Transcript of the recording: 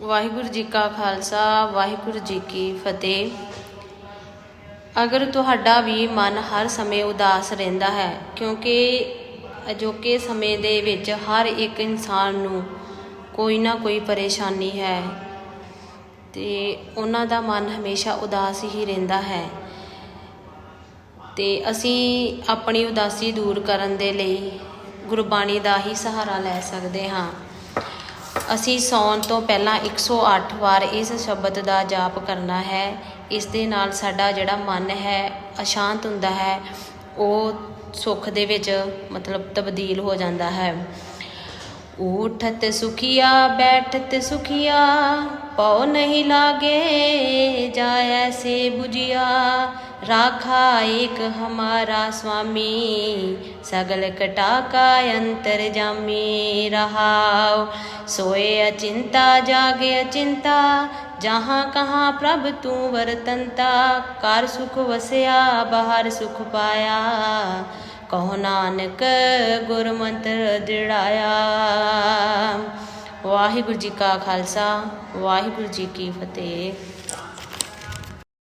ਵਾਹਿਗੁਰੂ ਜੀ ਕਾ ਖਾਲਸਾ, ਵਾਹਿਗੁਰੂ ਜੀ ਕੀ ਫਤਿਹ। ਅਗਰ ਤੁਹਾਡਾ ਵੀ ਮਨ ਹਰ ਸਮੇਂ ਉਦਾਸ ਰਹਿੰਦਾ ਹੈ, ਕਿਉਂਕਿ ਅਜੋਕੇ ਸਮੇਂ ਦੇ ਵਿੱਚ ਹਰ ਇੱਕ ਇਨਸਾਨ ਨੂੰ ਕੋਈ ਨਾ ਕੋਈ ਪਰੇਸ਼ਾਨੀ ਹੈ, ਤੇ ਉਹਨਾਂ ਦਾ ਮਨ ਹਮੇਸ਼ਾ ਉਦਾਸ ਹੀ ਰਹਿੰਦਾ ਹੈ। ਤੇ ਅਸੀਂ ਆਪਣੀ ਉਦਾਸੀ ਦੂਰ ਕਰਨ ਦੇ ਲਈ ਗੁਰਬਾਣੀ ਦਾ ਹੀ ਸਹਾਰਾ ਲੈ ਸਕਦੇ ਹਾਂ। ਅਸੀਂ ਸੌਣ ਤੋਂ ਪਹਿਲਾਂ 108 ਵਾਰ ਇਸ ਸ਼ਬਦ ਦਾ ਜਾਪ ਕਰਨਾ ਹੈ। ਇਸ ਦੇ ਨਾਲ ਸਾਡਾ ਜਿਹੜਾ ਮਨ ਹੈ, ਅਸ਼ਾਂਤ ਹੁੰਦਾ ਹੈ। ਉਹ ਸੁੱਖ ਦੇ ਵਿੱਚ ਮਤਲਬ ਤਬਦੀਲ ਹੋ ਜਾਂਦਾ ਹੈ। ਉਠਤ ਸੁਖੀਆ, ਬੈਠਤ ਸੁਖੀਆ, ਪਉ ਨਹੀਂ ਲਾਗੇ, ਜਾਇ ਸੇ 부ਜਿਆ ਰਾਖਾ ਏਕ ਹਮਾਰਾ ਸੁਆਮੀ ਸਗਲ ਕਟਾ ਕਾ ਅੰਤਰ ਜਾਮੀ ਰਹਾਉ। ਸੋਏ ਅਚਿੰਤਾ, ਜਾਗੇ ਅਚਿੰਤਾ, ਜਹਾਂ ਕਹਾਂ ਪ੍ਰਭ ਤੂੰ ਵਰਤੰਤਾ ਕਰ ਸੁਖ ਵਸਿਆ, ਬਾਹਰ ਸੁਖ ਪਾਇਆ। ਕਹੋ ਨਾਨਕ ਗੁਰ ਮੰਤਰ ਦਿੜਾਇਆ ਵਾਹਿਗੁਰੂ ਜੀ ਕਾ ਖਾਲਸਾ ਵਾਹਿਗੁਰੂ ਜੀ ਕੀ ਫਤਿਹ।